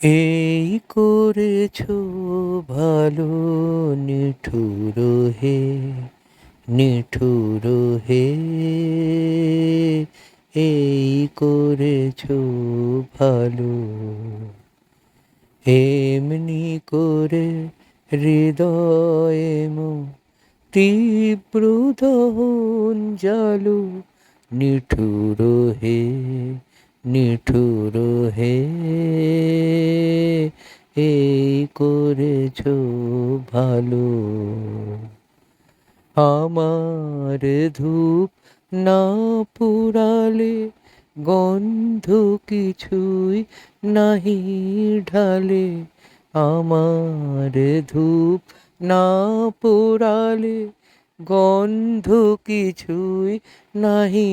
এই করেছ ভালো নিঠুর হে নিঠুর হে। এই করেছ ভালো, এমনি করে হৃদয়ে মো তীব্র দহন জালু নিঠুর হে নিঠুর হে। এই করেছ ভালো। আমার ধূপ না পুরালে গন্ধ কিছুই নাহি ঢালে। আমার ধূপ না পুরালে গন্ধ কিছুই নাহি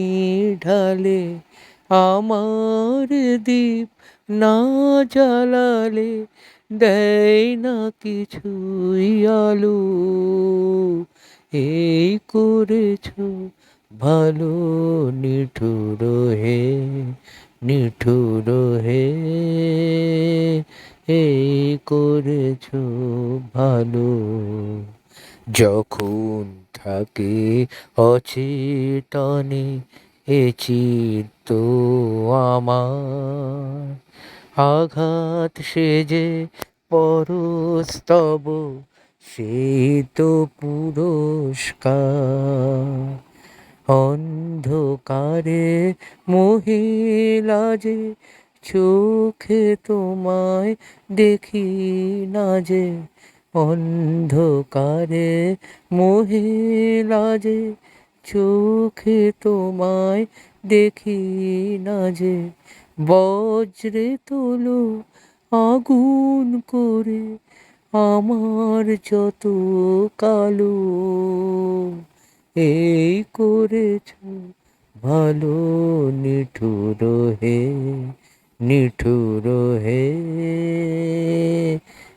ঢালে। আমার দীপ না জ্বালালে দেয় না কিছুই আলো। এই করেছ ভালো নিঠুর হে নিঠুর হে। এই করেছ ভালো যখন থাকে অচেতনে এ চিত্ত আমার। আঘাত সেজে পরস্তব সেই তো পুরস্কার। অন্ধকারে মহিলা যে চোখে তোমায় দেখি না যে, অন্ধকারে মহিলা যে চোখে তোমায় দেখি না যে বজ্রে তোলো আগুন করে আমার যত কালো। এই করেছ ভালো নিঠুর হে নিঠুর হে।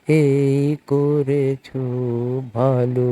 এই করেছ ভালো।